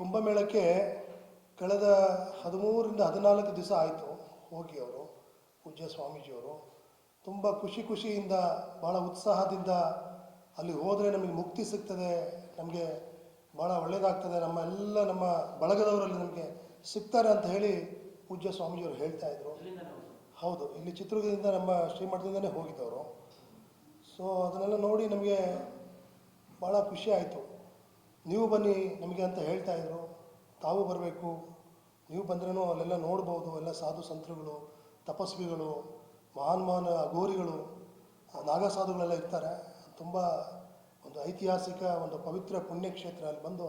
ಕುಂಭಮೇಳಕ್ಕೆ ಕಳೆದ ಹದಿಮೂರರಿಂದ ಹದಿನಾಲ್ಕು ದಿವಸ ಆಯಿತು ಹೋಗಿ ಅವರು, ಪೂಜ್ಯ ಸ್ವಾಮೀಜಿಯವರು. ತುಂಬ ಖುಷಿ ಖುಷಿಯಿಂದ ಭಾಳ ಉತ್ಸಾಹದಿಂದ ಅಲ್ಲಿ ಹೋದರೆ ನಮಗೆ ಮುಕ್ತಿ ಸಿಗ್ತದೆ, ನಮಗೆ ಭಾಳ ಒಳ್ಳೆಯದಾಗ್ತದೆ ನಮ್ಮ ಎಲ್ಲ ನಮ್ಮ ಬಳಗದವರಲ್ಲಿ ನಮಗೆ ಸಿಗ್ತಾರೆ ಅಂತ ಹೇಳಿ ಪೂಜ್ಯ ಸ್ವಾಮೀಜಿಯವರು ಹೇಳ್ತಾ ಇದ್ರು. ಹೌದು, ಇಲ್ಲಿ ಚಿತ್ರದುರ್ಗದಿಂದ ನಮ್ಮ ಶ್ರೀಮಠದಿಂದನೇ ಹೋಗಿದ್ದವರು. ಸೊ ಅದನ್ನೆಲ್ಲ ನೋಡಿ ನಮಗೆ ಭಾಳ ಖುಷಿ ಆಯಿತು. ನೀವು ಬನ್ನಿ ನಮಗೆ ಅಂತ ಹೇಳ್ತಾ ಇದ್ರು. ತಾವು ಬರಬೇಕು. ನೀವು ಬಂದ್ರೂ ಅಲ್ಲೆಲ್ಲ ನೋಡ್ಬೋದು ಎಲ್ಲ ಸಾಧು ಸಂತರುಗಳು, ತಪಸ್ವಿಗಳು, ಮಹಾನ್ ಮಹಾನ್ ಅಘೋರಿಗಳು ನಾಗಸಾಧುಗಳೆಲ್ಲ ನಾಗ ಸಾಧುಗಳೆಲ್ಲ ಇರ್ತಾರೆ. ತುಂಬ ಒಂದು ಐತಿಹಾಸಿಕ, ಒಂದು ಪವಿತ್ರ ಪುಣ್ಯಕ್ಷೇತ್ರ ಅಲ್ಲಿ ಬಂದು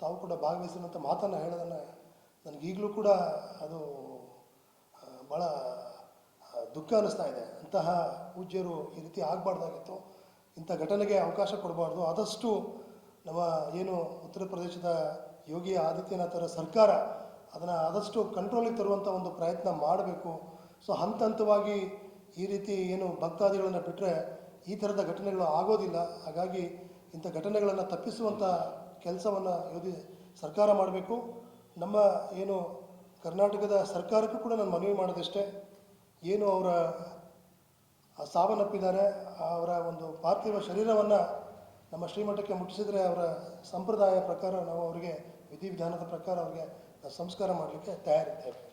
ತಾವು ಕೂಡ ಭಾಗವಹಿಸಿದಂಥ ಮಾತನ್ನು ಹೇಳೋದನ್ನು ನನಗೀಗಲೂ ಕೂಡ ಅದು ಭಾಳ ದುಃಖ ಅನ್ನಿಸ್ತಾ ಇದೆ. ಅಂತಹ ಪೂಜ್ಯರು ಈ ರೀತಿ ಆಗಬಾರ್ದಾಗಿತ್ತು. ಇಂಥ ಘಟನೆಗೆ ಅವಕಾಶ ಕೊಡಬಾರ್ದು. ಆದಷ್ಟು ನಮ್ಮ ಏನು ಉತ್ತರ ಪ್ರದೇಶದ ಯೋಗಿ ಆದಿತ್ಯನಾಥರ ಸರ್ಕಾರ ಅದನ್ನು ಆದಷ್ಟು ಕಂಟ್ರೋಲಿಗೆ ತರುವಂಥ ಒಂದು ಪ್ರಯತ್ನ ಮಾಡಬೇಕು. ಸೊ ಹಂತ ಹಂತವಾಗಿ ಈ ರೀತಿ ಏನು ಭಕ್ತಾದಿಗಳನ್ನು ಬಿಟ್ಟರೆ ಈ ಥರದ ಘಟನೆಗಳು ಆಗೋದಿಲ್ಲ. ಹಾಗಾಗಿ ಇಂಥ ಘಟನೆಗಳನ್ನು ತಪ್ಪಿಸುವಂಥ ಕೆಲಸವನ್ನು ಯೋಧಿ ಸರ್ಕಾರ ಮಾಡಬೇಕು. ನಮ್ಮ ಏನು ಕರ್ನಾಟಕದ ಸರ್ಕಾರಕ್ಕೂ ಕೂಡ ನಾನು ಮನವಿ ಮಾಡೋದಷ್ಟೇ. ಏನು ಅವರ ಸಾವನ್ನಪ್ಪಿದ್ದಾರೆ ಅವರ ಒಂದು ಪಾರ್ಥಿವ ಶರೀರವನ್ನು ನಮ್ಮ ಶ್ರೀಮಠಕ್ಕೆ ಮುಟ್ಟಿಸಿದರೆ ಅವರ ಸಂಪ್ರದಾಯ ಪ್ರಕಾರ ನಾವು ಅವರಿಗೆ ವಿಧಿವಿಧಾನದ ಪ್ರಕಾರ ಅವರಿಗೆ ಸಂಸ್ಕಾರ ಮಾಡಲಿಕ್ಕೆ ತಯಾರಿದ್ದೇವೆ.